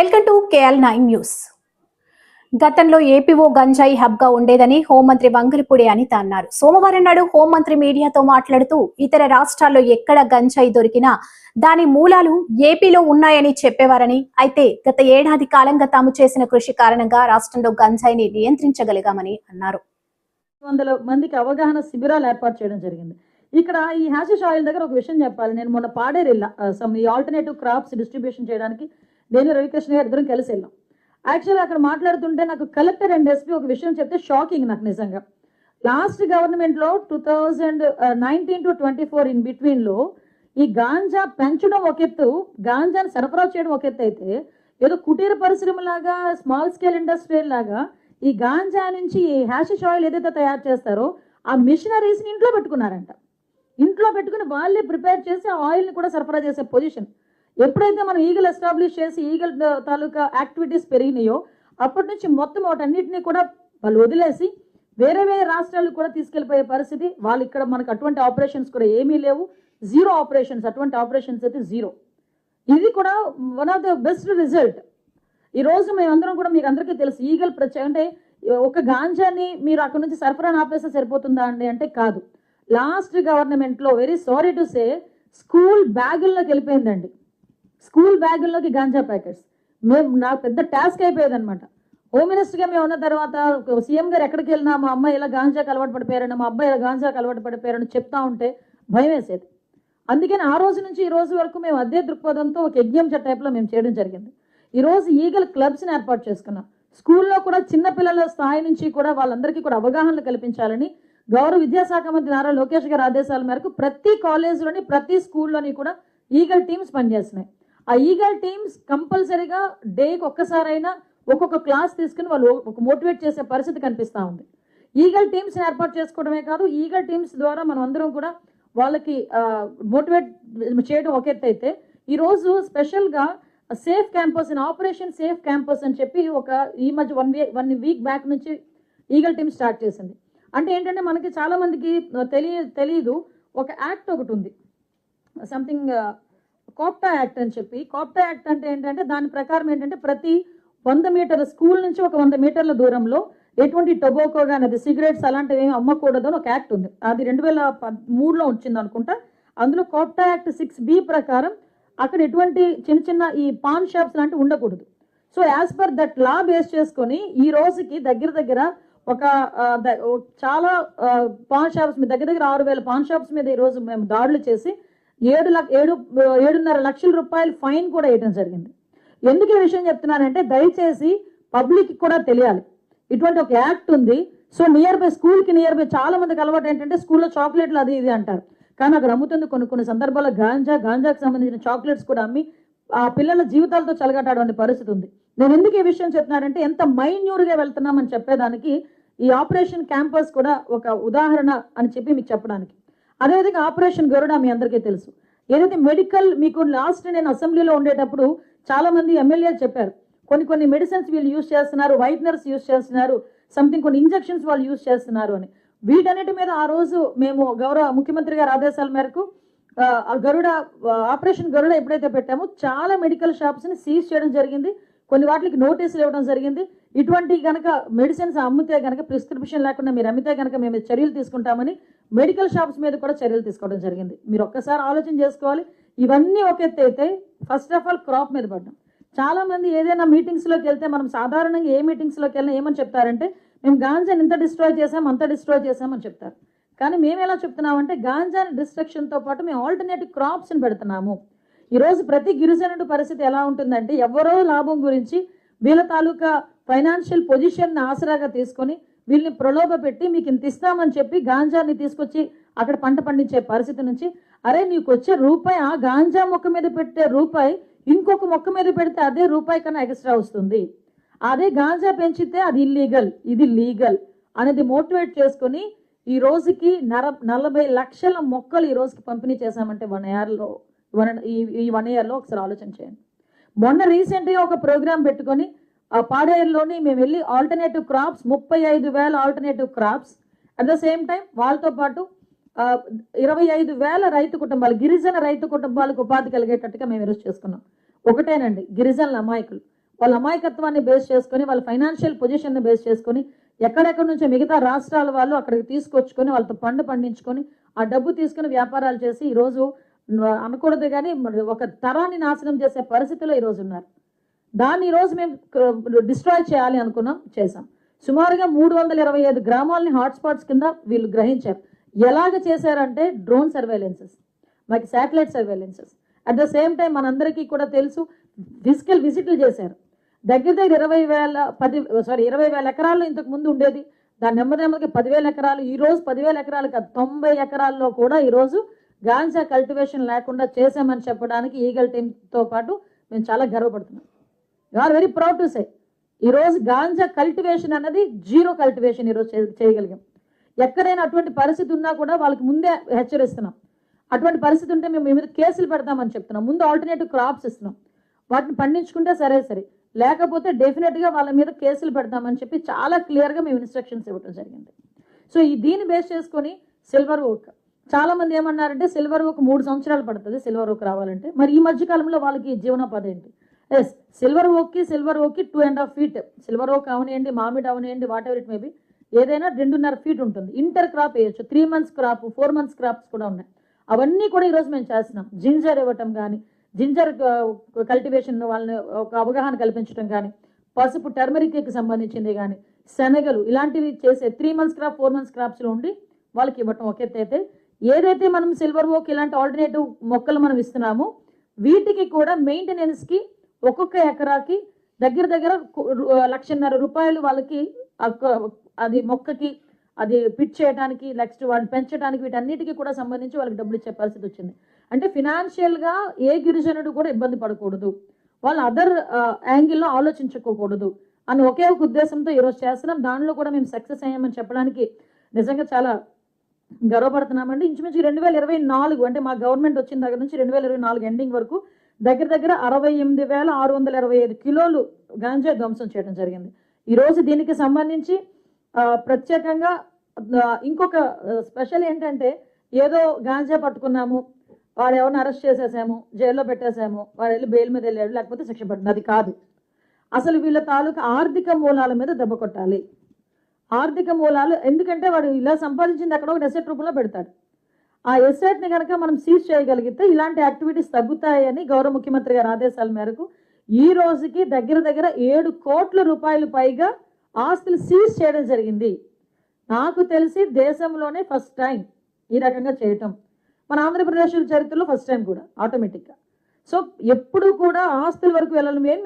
Welcome to KL nine news. గతంలో ఏపీఓ గంజాయి హబ్గా ఉండేదని హోంమంత్రి వంగలపూడి అనిత అన్నారు. సోమవారం నాడు హోంమంత్రి మీడియాతో మాట్లాడుతూ ఇతర రాష్ట్రాల్లో ఎక్కడ గంజాయి దొరికినా దాని మూలాలు ఏపీలో ఉన్నాయని చెప్పేవారని అయితే గత ఏడాది కాలంగా తాము చేసిన కృషి కారణంగా రాష్ట్రంలో గంజాయిని నియంత్రించగలిగామని అన్నారు. వందల మందికి అవగాహన శిబిరాలు ఏర్పాటు చేయడం జరిగింది. ఇక్కడ ఈ హ్యాషిష్ ఆయిల్ దగ్గర ఒక విషయం చెప్పాలి. నేను మొన్న పాడేరు సమ్ ఈ ఆల్టర్నేటివ్ క్రాప్స్ డిస్ట్రిబ్యూషన్ చేయడానికి నేను రవికృష్ణ గారు ఇద్దరం కలిసి వెళ్ళాం. యాక్చువల్గా అక్కడ మాట్లాడుతుంటే నాకు కలెక్టర్ అండ్ ఎస్పీ ఒక విషయం చెప్తే షాకింగ్ నాకు నిజంగా. లాస్ట్ గవర్నమెంట్లో two thousand nineteen to twenty four in బిట్వీన్లో ఈ గాంజా పెంచడం ఒక ఎత్తు గాంజాని సరఫరా చేయడం ఒక ఎత్తు అయితే ఏదో కుటీర పరిశ్రమలాగా స్మాల్ స్కేల్ ఇండస్ట్రీ లాగా ఈ గాంజా నుంచి ఈ హ్యాషిష్ ఆయిల్ ఏదైతే తయారు చేస్తారో ఆ మిషనరీస్ని ఇంట్లో పెట్టుకున్నారంట. ఇంట్లో పెట్టుకుని వాళ్ళే ప్రిపేర్ చేసి ఆ ఆయిల్ని కూడా సరఫరా చేసే పొజిషన్ ఎప్పుడైతే మనం ఈగల్ ఎస్టాబ్లిష్ చేసి ఈగల్ తాలూకా యాక్టివిటీస్ పెరిగినాయో అప్పటి నుంచి మొత్తం వాటన్నిటిని కూడా వాళ్ళు వదిలేసి వేరే వేరే రాష్ట్రాలకు కూడా తీసుకెళ్ళిపోయే పరిస్థితి. వాళ్ళు ఇక్కడ మనకు అటువంటి ఆపరేషన్స్ కూడా ఏమీ లేవు. జీరో ఆపరేషన్స్ అటువంటి ఆపరేషన్స్ అయితే జీరో. ఇది కూడా one of the best result. ఈ రోజు మేమందరం కూడా మీకు అందరికీ తెలుసు ఈగల్ ప్రచ అంటే ఒక గాంజాని మీరు అక్కడ నుంచి సరఫరా ఆపేస్తే సరిపోతుందా అండి అంటే కాదు. లాస్ట్ గవర్నమెంట్లో very sorry to say school బ్యాగుల్లోకి వెళ్ళిపోయిందండి. స్కూల్ బ్యాగుల్లోకి గాంజా ప్యాకెట్స్. మేము నాకు పెద్ద టాస్క్ అయిపోయేది అనమాట హోమ్ మినిస్టర్గా మేము ఉన్న తర్వాత సీఎం గారు ఎక్కడికి వెళ్ళినా మా అమ్మాయి ఇలా గాంజాకి అలవాటు పడిపోయారని మా అబ్బాయి ఇలా గాంజాకి అలవాటు పడిపోయారని చెప్తా ఉంటే భయం వేసేది. అందుకని ఆ రోజు నుంచి ఈ రోజు వరకు మేము అదే దృక్పథంతో ఒక యజ్ఞం టైప్లో మేము చేయడం జరిగింది. ఈ రోజు ఈగల్ క్లబ్స్ని ఏర్పాటు చేసుకున్నాం. స్కూల్లో కూడా చిన్న పిల్లల స్థాయి నుంచి కూడా వాళ్ళందరికీ కూడా అవగాహన కల్పించాలని గౌరవ విద్యాశాఖ మంత్రి నారా లోకేష్ గారి ఆదేశాల మేరకు ప్రతి కాలేజీలోని ప్రతి స్కూల్లోని కూడా ఈగల్ టీమ్స్ పనిచేస్తున్నాయి. ఆ ఈగల్ టీమ్స్ కంపల్సరీగా డేకి ఒక్కసారైనా ఒక్కొక్క క్లాస్ తీసుకుని వాళ్ళు ఒక మోటివేట్ చేసే పరిస్థితి కనిపిస్తూ ఉంది. ఈగల్ టీమ్స్ ఏర్పాటు చేసుకోవడమే కాదు ఈగల్ టీమ్స్ ద్వారా మనం అందరం కూడా వాళ్ళకి మోటివేట్ చేయడం ఒక ఎత్తు అయితే ఈరోజు స్పెషల్గా safe campus in operation safe campus అని చెప్పి ఒక ఈ మధ్య వన్ వీ వన్ వీక్ బ్యాక్ నుంచి ఈగల్ టీమ్ స్టార్ట్ చేసింది. అంటే ఏంటంటే మనకి చాలామందికి తెలియ తెలియదు ఒక యాక్ట్ ఒకటి ఉంది. సంథింగ్ కోప్టా యాక్ట్ అని చెప్పి కోప్టా యాక్ట్ అంటే ఏంటంటే దాని ప్రకారం ఏంటంటే ప్రతి వంద మీటర్ల స్కూల్ నుంచి ఒక వంద మీటర్ల దూరంలో ఎటువంటి టొబాకో కానీ అది సిగరెట్స్ అలాంటివి ఏమి అమ్మకూడదు అని ఒక యాక్ట్ ఉంది. అది రెండు వేల మూడులో వచ్చింది అనుకుంటా. అందులో కోప్టా యాక్ట్ సిక్స్ బి ప్రకారం అక్కడ ఎటువంటి చిన్న చిన్న ఈ పాన్ షాప్స్ లాంటివి ఉండకూడదు. So as per that law base చేసుకొని ఈ రోజుకి దగ్గర దగ్గర ఒక చాలా పాన్ షాప్స్ మీద దగ్గర దగ్గర ఆరు వేల పాన్ షాప్స్ మీద ఈరోజు మేము దాడులు చేసి ఏడు లక్ష ఏడు ఏడున్నర లక్షల రూపాయలు ఫైన్ కూడా వేయడం జరిగింది. ఎందుకు ఈ విషయం చెప్తున్నానంటే దయచేసి పబ్లిక్ కూడా తెలియాలి. ఇటువంటి ఒక యాక్ట్ ఉంది. సో నియర్ బై స్కూల్కి నియర్ బై చాలా మందికి అలవాటు ఏంటంటే స్కూల్లో చాక్లెట్లు అది ఇది అంటారు. కానీ అక్కడ అమ్ముతుంది కొన్ని కొన్ని సందర్భాల్లో గాంజా గాంజాకి సంబంధించిన చాక్లెట్స్ కూడా అమ్మి ఆ పిల్లల జీవితాలతో చలగటాడే పరిస్థితి ఉంది. నేను ఎందుకు ఈ విషయం చెప్తున్నానంటే ఎంత మైన్యూర్గా వెళ్తున్నామని చెప్పేదానికి ఈ ఆపరేషన్ క్యాంపస్ కూడా ఒక ఉదాహరణ అని చెప్పి మీకు చెప్పడానికి. అదేవిధంగా ఆపరేషన్ గరుడ మీ అందరికీ తెలుసు. ఏదైతే మెడికల్ మీకు లాస్ట్ నేను అసెంబ్లీలో ఉండేటప్పుడు చాలామంది ఎమ్మెల్యే ఎమ్మెల్యేలు చెప్పారు. కొన్ని కొన్ని మెడిసిన్స్ వీళ్ళు యూజ్ చేస్తున్నారు వైట్నర్స్ యూజ్ చేస్తున్నారు సంథింగ్ కొన్ని ఇంజెక్షన్స్ వాళ్ళు యూజ్ చేస్తున్నారు అని. వీటన్నిటి మీద ఆ రోజు మేము గౌరవ ముఖ్యమంత్రి గారి ఆదేశాల మేరకు ఆ, గరుడ ఆపరేషన్ గరుడ ఎప్పుడైతే పెట్టామో చాలా మెడికల్ షాప్స్ని సీజ్ చేయడం జరిగింది. కొన్ని వాటికి నోటీసులు ఇవ్వడం జరిగింది. ఇటువంటి కనుక మెడిసిన్స్ అమ్మితే కనుక ప్రిస్క్రిప్షన్ లేకుండా మీరు అమ్మితే కనుక మేము చర్యలు తీసుకుంటామని మెడికల్ షాప్స్ మీద కూడా చర్యలు తీసుకోవడం జరిగింది. మీరు ఒక్కసారి ఆలోచన చేసుకోవాలి. ఇవన్నీ ఒక ఎత్తు అయితే ఫస్ట్ ఆఫ్ ఆల్ క్రాప్ మీద పడ్డాం. చాలా మంది ఏదైనా మీటింగ్స్లోకి వెళ్తే మనం సాధారణంగా ఏ మీటింగ్స్లోకి వెళ్ళినా ఏమని చెప్తారంటే మేము గాంజాని ఇంత డిస్ట్రాయ్ చేసాం అంత డిస్ట్రాయ్ చేసామని చెప్తారు. కానీ మేము ఎలా చెప్తున్నామంటే గాంజాని డిస్ట్రక్షన్తో పాటు మేము ఆల్టర్నేటివ్ క్రాప్స్ని పెడుతున్నాము. ఈరోజు ప్రతి గిరిజనుడి పరిస్థితి ఎలా ఉంటుందంటే ఎవరో లాభం గురించి వీళ్ళ తాలూకా ఫైనాన్షియల్ పొజిషన్ని ఆసరాగా తీసుకొని వీళ్ళని ప్రలోభ పెట్టి మీకు ఇంత ఇస్తామని చెప్పి గాంజాని తీసుకొచ్చి అక్కడ పంట పండించే పరిస్థితి నుంచి అరే నీకు వచ్చే రూపాయి ఆ గాంజా మొక్క మీద పెట్టే రూపాయి ఇంకొక మొక్క మీద పెడితే అదే రూపాయి కన్నా ఎక్స్ట్రా వస్తుంది. అదే గాంజా పెంచితే అది ఇల్లీగల్ ఇది లీగల్ అనేది మోటివేట్ చేసుకొని ఈ రోజుకి నర నలభై లక్షల మొక్కలు ఈ రోజుకి పంపిణీ చేశామంటే వన్ ఇయర్లో. వన్ ఈ వన్ ఇయర్లో ఒకసారి ఆలోచన చేయండి. మొన్న రీసెంట్గా ఒక ప్రోగ్రామ్ పెట్టుకొని ఆ పాడేరులోని మేము వెళ్ళి ఆల్టర్నేటివ్ క్రాప్స్ ముప్పై ఐదు వేల alternative crops at the same time వాళ్ళతో పాటు ఇరవై ఐదు వేల రైతు కుటుంబాలు గిరిజన రైతు కుటుంబాలకు ఉపాధి కలిగేటట్టుగా మేము ఈరోజు చేసుకున్నాం. ఒకటేనండి గిరిజనుల అమాయకులు. వాళ్ళ అమాయకత్వాన్ని బేస్ చేసుకొని వాళ్ళ ఫైనాన్షియల్ పొజిషన్ని బేస్ చేసుకొని ఎక్కడెక్కడి నుంచో మిగతా రాష్ట్రాల వాళ్ళు అక్కడికి తీసుకొచ్చుకొని వాళ్ళతో పండు పండించుకొని ఆ డబ్బు తీసుకుని వ్యాపారాలు చేసి ఈరోజు అనకూడదు కానీ మరి ఒక తరాన్ని నాశనం చేసే పరిస్థితిలో ఈరోజు ఉన్నారు. దాన్ని ఈరోజు మేము డిస్ట్రాయ్ చేయాలి అనుకున్నాం చేసాం సుమారుగా మూడు వందల ఇరవై ఐదు గ్రామాలని హాట్స్పాట్స్ కింద వీళ్ళు గ్రహించారు. ఎలాగ చేశారంటే డ్రోన్ సర్వేలెన్సెస్ మాకు satellite surveillances at the same time మనందరికీ కూడా తెలుసు ఫిజికల్ విజిట్లు చేశారు. దగ్గర దగ్గర ఇరవై వేల పది సారీ ఇరవై వేల ఎకరాల్లో ఇంతకు ముందు ఉండేది. దాని నెమ్మది నెమ్మదికి పదివేల ఎకరాలు ఈరోజు పదివేల ఎకరాలు కాదు తొంభై ఎకరాల్లో కూడా ఈరోజు గాంజా కల్టివేషన్ లేకుండా చేశామని చెప్పడానికి ఈగల్ టీంతో పాటు మేము చాలా గర్వపడుతున్నాం. You are very proud to say ఈరోజు గాంజా కల్టివేషన్ అన్నది జీరో కల్టివేషన్ ఈరోజు చేయగలిగాం. ఎక్కడైనా అటువంటి పరిస్థితి ఉన్నా కూడా వాళ్ళకి ముందే హెచ్చరిస్తున్నాం. అటువంటి పరిస్థితి ఉంటే మేము మీ మీద కేసులు పెడతామని చెప్తున్నాం. ముందు ఆల్టర్నేటివ్ క్రాప్స్ ఇస్తున్నాం. వాటిని పండించుకుంటే సరే సరే. లేకపోతే డెఫినెట్గా వాళ్ళ మీద కేసులు పెడతామని చెప్పి చాలా క్లియర్గా మేము ఇన్స్ట్రక్షన్స్ ఇవ్వడం జరిగింది. సో ఈ దీన్ని బేస్ చేసుకొని సిల్వర్ ఓక్ చాలా మంది ఏమన్నారంటే సిల్వర్ ఒక మూడు సంవత్సరాలు పడుతుంది సిల్వర్ ఓక్ రావాలంటే. మరి ఈ మధ్య కాలంలో వాళ్ళకి జీవనోపాధి ఏంటి? ఎస్ సిల్వర్ ఓక్కి silver ఓక్కి two and half feet silver oak అవనియండి మామిడి అవనియండి వాట్ ఎవర్ ఇట్ మేబీ ఏదైనా రెండున్నర ఫీట్ ఉంటుంది. ఇంటర్ క్రాప్ వేయచ్చు. Three months crop four months crops కూడా ఉన్నాయి. అవన్నీ కూడా ఈరోజు మేము చేస్తున్నాం. జింజర్ ఇవ్వటం కానీ జింజర్ కల్టివేషన్ వాళ్ళని ఒక అవగాహన కల్పించడం కానీ పసుపు టర్మరిక్కి సంబంధించింది కానీ శనగలు ఇలాంటివి చేసే three months crop four months క్రాప్స్లో ఉండి వాళ్ళకి ఇవ్వటం ఒక ఎత్తు అయితే ఏదైతే మనం సిల్వర్ ఓక్ ఇలాంటి ఆల్టర్నేటివ్ మొక్కలు మనం ఇస్తున్నామో వీటికి కూడా మెయింటెనెన్స్కి ఒక్కొక్క ఎకరాకి దగ్గర దగ్గర లక్షన్నర రూపాయలు వాళ్ళకి అది మొక్కకి అది పిట్ చేయడానికి నెక్స్ట్ వాటిని పెంచడానికి వీటన్నిటికీ కూడా సంబంధించి వాళ్ళకి డబ్బులు ఇచ్చే పరిస్థితి వచ్చింది. అంటే ఫినాన్షియల్గా ఏ గిరిజనుడు కూడా ఇబ్బంది పడకూడదు. వాళ్ళు అదర్ యాంగిల్లో ఆలోచించుకోకూడదు అని ఒకే ఒక ఉద్దేశంతో ఈరోజు చేస్తున్నాం. దానిలో కూడా మేము సక్సెస్ అయ్యామని చెప్పడానికి నిజంగా చాలా గర్వపడుతున్నామండి. ఇంచుమించు రెండు వేల ఇరవై నాలుగు అంటే మా గవర్నమెంట్ వచ్చిన దగ్గర నుంచి రెండు వేల ఇరవై నాలుగు ఎండింగ్ వరకు దగ్గర దగ్గర అరవై ఎనిమిది వేల ఆరు వందల ఇరవై ఐదు కిలోలు గాంజా ధ్వంసం చేయడం జరిగింది. ఈరోజు దీనికి సంబంధించి ప్రత్యేకంగా ఇంకొక స్పెషల్ ఏంటంటే ఏదో గాంజా పట్టుకున్నాము వాడు ఎవరిని అరెస్ట్ చేసేసాము జైల్లో పెట్టేసాము వాడు వెళ్ళి బెయిల్ మీద వెళ్ళాడు లేకపోతే శిక్ష పడింది అది కాదు. అసలు వీళ్ళ తాలూకా ఆర్థిక మూలాల మీద దెబ్బ కొట్టాలి. ఆర్థిక మూలాలు ఎందుకంటే వాడు ఇలా సంపాదించింది అక్కడ ఒక ఎసెట్ రూపంలో పెడతాడు. ఆ ఎసెట్ని కనుక మనం సీజ్ చేయగలిగితే ఇలాంటి యాక్టివిటీస్ తగ్గుతాయని గౌరవ ముఖ్యమంత్రి గారి ఆదేశాల మేరకు ఈ రోజుకి దగ్గర దగ్గర ఏడు కోట్ల రూపాయలు పైగా ఆస్తులు సీజ్ చేయడం జరిగింది. నాకు తెలిసి దేశంలోనే ఫస్ట్ టైం ఈ రకంగా చేయటం. మన ఆంధ్రప్రదేశ్ చరిత్రలో ఫస్ట్ టైం కూడా ఆటోమేటిక్గా సో ఎప్పుడు కూడా ఆస్తుల వరకు వెళ్ళడం మేము